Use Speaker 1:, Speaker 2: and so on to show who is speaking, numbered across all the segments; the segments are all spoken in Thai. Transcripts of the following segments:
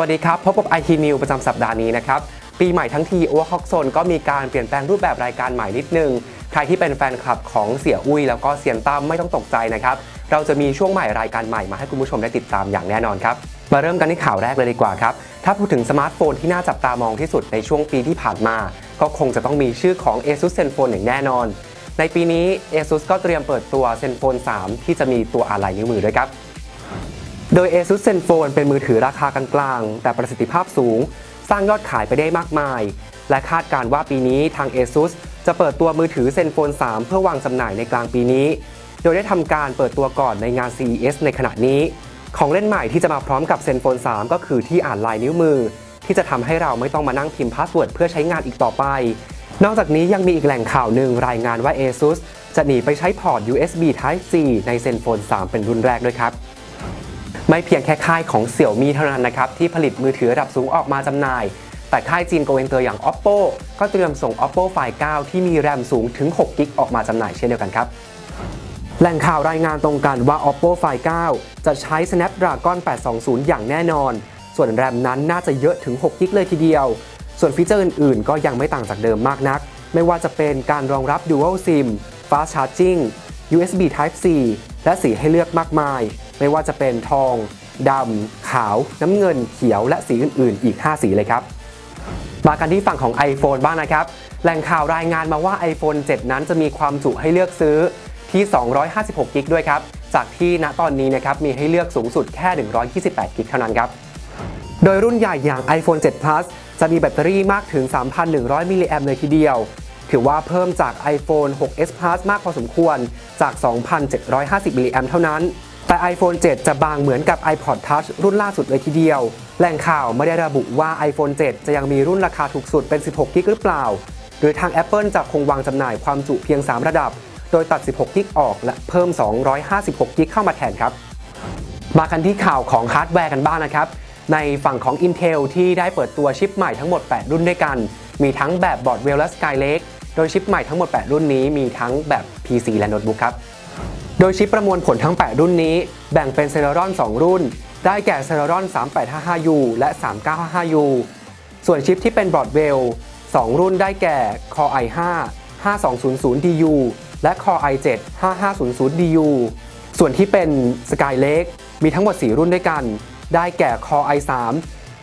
Speaker 1: วัสดีครับ พบกับ IT New ประจำสัปดาห์นี้นะครับ ปีใหม่ทั้งทีโอเวอร์คอกโซนก็มีการเปลี่ยนแปลงรูปแบบรายการใหม่นิดนึง ใครที่เป็นแฟนคลับของเสี่ยอุ้ยแล้วก็เซียนตั้มไม่ต้องตกใจนะครับ เราจะมีช่วงใหม่รายการใหม่มาให้คุณผู้ชมได้ติดตามอย่างแน่นอนครับ มาเริ่มกันที่ข่าวแรกเลยดีกว่าครับ ถ้าพูดถึงสมาร์ทโฟนที่น่าจับตามองที่สุดในช่วงปีที่ผ่านมา ก็คงจะต้องมีชื่อของ ASUS ZenFone อย่างแน่นอน ในปีนี้ ASUS ก็เตรียมเปิดตัว ZenFone 3 ที่จะมีตัวอะไหล่นิ้วมือด้วยครับ โดย ASUS ZenFone เป็นมือถือราคากลางๆ แต่ประสิทธิภาพสูง สร้างยอดขายไปได้มากมาย และคาดการว่าปีนี้ทาง ASUS จะเปิดตัวมือถือ ZenFone 3 เพื่อวางจำหน่ายในกลางปีนี้ โดยได้ทำการเปิดตัวก่อนในงาน CES ในขณะนี้ ของเล่นใหม่ที่จะมาพร้อมกับ ZenFone 3 ก็คือที่อ่านลายนิ้วมือ ที่จะทำให้เราไม่ต้องมานั่งพิมพ์พาสเวิร์ดเพื่อใช้งานอีกต่อไป นอกจากนี้ยังมีอีกแหล่งข่าวหนึ่งรายงานว่า ASUS จะหนีไปใช้พอร์ต USB Type C ใน ZenFone 3 เป็นรุ่นแรกด้วยครับ ไม่เพียงแค่ค่ายของเสี่ยวมีเท่านั้นนะครับที่ผลิตมือถือระดับสูงออกมาจำหน่าย แต่ค่ายจีนโกเวนเตอร์อย่าง Oppo ก็เตรียมส่ง Oppo Find 9 ที่มีแรมสูงถึง 6 กิกออกมาจำหน่ายเช่นเดียวกันครับแหล่งข่าวรายงานตรงกันว่า Oppo Find 9 จะใช้ Snapdragon 820 อย่างแน่นอน ส่วนแรมนั้นน่าจะเยอะถึง 6 กิกเลยทีเดียว ส่วนฟีเจอร์อื่นๆ ก็ยังไม่ต่างจากเดิมมากนัก ไม่ว่าจะเป็นการรองรับ Dual SIM Fast Charging USB Type C และสีให้เลือกมากมาย ไม่ว่าจะเป็นทองดำขาว น้ำเงินเขียวและสีอื่น ๆ อีก 5 สีเลยครับ มากันที่ฝั่งของ iPhone บ้างนะครับ แหล่งข่าวรายงานมาว่า iPhone 7 นั้นจะมีความจุให้เลือกซื้อที่ 256 กิกด้วยครับ จากที่ณตอนนี้นะครับมีให้เลือกสูงสุดแค่ 128 กิกเท่านั้นครับ โดยรุ่นใหญ่อย่าง iPhone 7 Plus จะมีแบตเตอรี่มากถึง 3,100 มิลลิแอมเลยทีเดียว ถือว่าเพิ่มจาก iPhone 6s Plus มากพอสมควรจาก 2,750 มิลลิแอมเท่านั้น แต่ iPhone 7 จะบางเหมือนกับ iPod Touch รุ่นล่าสุดเลยทีเดียว แหล่งข่าวไม่ได้ระบุว่า iPhone 7 จะยังมีรุ่นราคาถูกสุดเป็น 16 กิกหรือเปล่าหรือทาง Apple จะคงวางจำหน่ายความจุเพียง 3 ระดับ โดยตัด 16 กิกออกและเพิ่ม 256 กิกเข้ามาแทนครับ มากันที่ข่าวของฮาร์ดแวร์กันบ้างนะครับ ในฝั่งของ Intel ที่ได้เปิดตัวชิปใหม่ทั้งหมด 8 รุ่นด้วยกัน มีทั้งแบบบอร์ดเวลและ Skylake โดยชิปใหม่ทั้งหมด 8 รุ่นนี้มีทั้งแบบ PC และโน้ตบุ๊กครับ โดยชิปประมวลผลทั้ง 8 รุ่นนี้ แบ่งเป็น Celeron 2รุ่น ได้แก่ Celeron 3855U และ 3955U ส่วนชิปที่เป็นบร์ดเวล2 รุ่นได้แก่ Core i5 5200DU และ Core i7 5500DU ส่วนที่เป็น Skylake มีทั้งหมด 4 รุ่นด้วยกัน ได้แก่ Core i3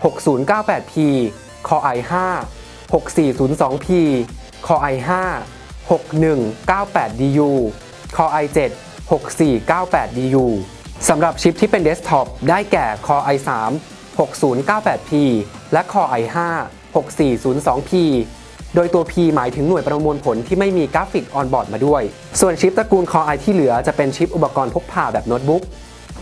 Speaker 1: 6098P Core i5 6402P Core i5 6198DU Core i7 6498DU สำหรับชิปที่เป็นเดสก์ท็อปได้แก่ Core i3 6098P และ Core i5 6402P โดยตัว P หมายถึงหน่วยประมวลผลที่ไม่มีกราฟิกออนบอร์ดมาด้วย ส่วนชิปตระกูล Core i ที่เหลือจะเป็นชิปอุปกรณ์พกพาแบบโน้ตบุ๊ก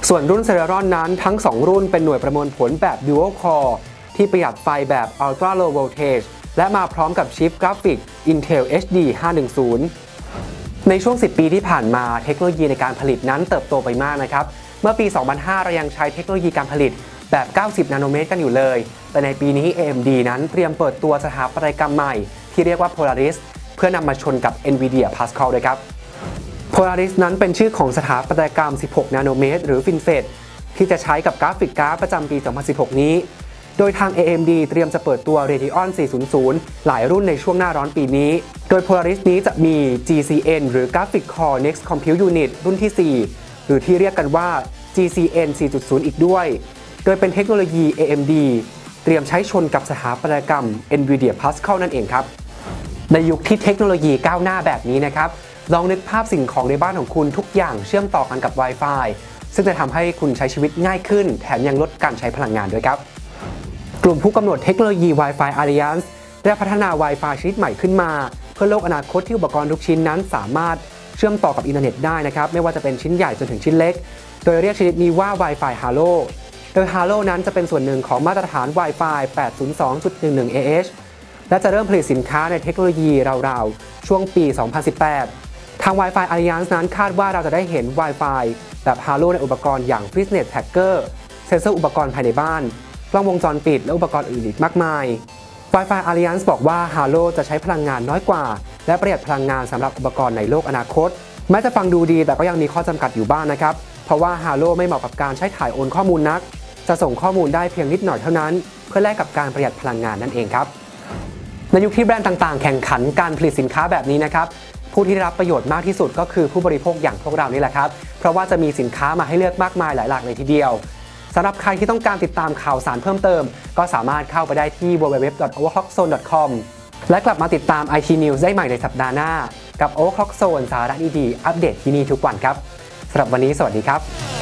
Speaker 1: ส่วนรุ่น Celeron นั้นทั้ง 2 รุ่นเป็นหน่วยประมวลผลแบบ Dual Core ที่ประหยัดไฟแบบ Ultra Low Voltage และมาพร้อมกับชิปกราฟิก Intel HD 510 ในช่วง 10 ปีที่ผ่านมาเทคโนโลยีในการผลิตนั้นเติบโตไปมากนะครับ เมื่อปี 2005 เรายังใช้เทคโนโลยีการผลิตแบบ 90 นาโนเมตรกันอยู่เลย แต่ในปีนี้ AMD นั้นเตรียมเปิดตัวสถาปัตยกรรมใหม่ ที่เรียกว่า Polaris เพื่อนำมาชนกับ NVIDIA Pascal ด้วยครับ Polaris นั้นเป็นชื่อของสถาปัตยกรรม 16 นาโนเมตร หรือ FinFET ที่จะใช้กับกราฟิกการ์ดประจำปี 2016 นี้ โดยทาง AMD เตรียมจะเปิดตัว Radeon 400 หลายรุ่นในช่วงหน้าร้อนปีนี้ โดย Polaris นี้จะมี GCN หรือ Graphic Core Next Compute Unit รุ่นที่ 4 หรือที่เรียกกันว่า GCN 4.0 อีกด้วย โดยเป็นเทคโนโลยี AMD เตรียมใช้ชนกับสถาปัตยกรรม NVIDIA Pascal นั่นเองครับ ในยุคที่เทคโนโลยีก้าวหน้าแบบนี้นะครับ ลองนึกภาพสิ่งของในบ้านของคุณทุกอย่างเชื่อมต่อกันกับ Wi-Fi ซึ่งจะทำให้คุณใช้ชีวิตง่ายขึ้น แถมยังลดการใช้พลังงานด้วยครับ กลุ่มผู้กำหนดเทคโนโลยี Wi-Fi Alliance ได้พัฒนา Wi-Fi ชนิดใหม่ขึ้นมา เพื่อโลกอนาคตที่อุปกรณ์ทุกชิ้นนั้นสามารถเชื่อมต่อกับอินเทอร์เน็ตได้นะครับ ไม่ว่าจะเป็นชิ้นใหญ่จนถึงชิ้นเล็ก โดยเรียกชนิดนี้ว่า Wi-Fi Halo โดย Halo นั้นจะเป็นส่วนหนึ่งของมาตรฐาน Wi-Fi 802.11 AH และจะเริ่มผลิตสินค้าในเทคโนโลยีราวๆ ช่วงปี 2018 ทาง Wi-Fi Alliance นั้นคาดว่าเราจะได้เห็น Wi-Fi แบบ Halo ในอุปกรณ์อย่าง Fitness Tracker เซ็นเซอร์อุปกรณ์ภายในบ้าน กล้องวงจรปิด และอุปกรณ์อื่นอีกมากมาย Wi-Fi Alliance บอกว่า Halo จะใช้พลังงานน้อยกว่า และประหยัดพลังงานสำหรับอุปกรณ์ในโลกอนาคต แม้จะฟังดูดีแต่ก็ยังมีข้อจำกัดอยู่บ้างนะครับ เพราะว่า Halo ไม่เหมาะกับการใช้ถ่ายโอนข้อมูลนัก จะส่งข้อมูลได้เพียงนิดหน่อยเท่านั้น เพื่อแลกกับการประหยัดพลังงานนั่นเองครับในยุคที่แบรนด์ต่าง ๆ แข่งขันการผลิตสินค้าแบบนี้นะครับผู้ที่ได้รับประโยชน์มากที่สุดก็คือผู้บริโภคอย่างพวกเรานี่แหละครับ เพราะว่าจะมีสินค้ามาให้เลือกมากมายหลายหลากเลยทีเดียว สำหรับใครที่ต้องการติดตามข่าวสารเพิ่มเติม ก็สามารถเข้าไปได้ที่ www.overclockzone.com และกลับมาติดตาม IT News ได้ใหม่ในสัปดาห์หน้า กับ Overclock Zone สาระดีๆ อัปเดตที่นี่ทุกวันครับสำหรับวันนี้สวัสดีครับ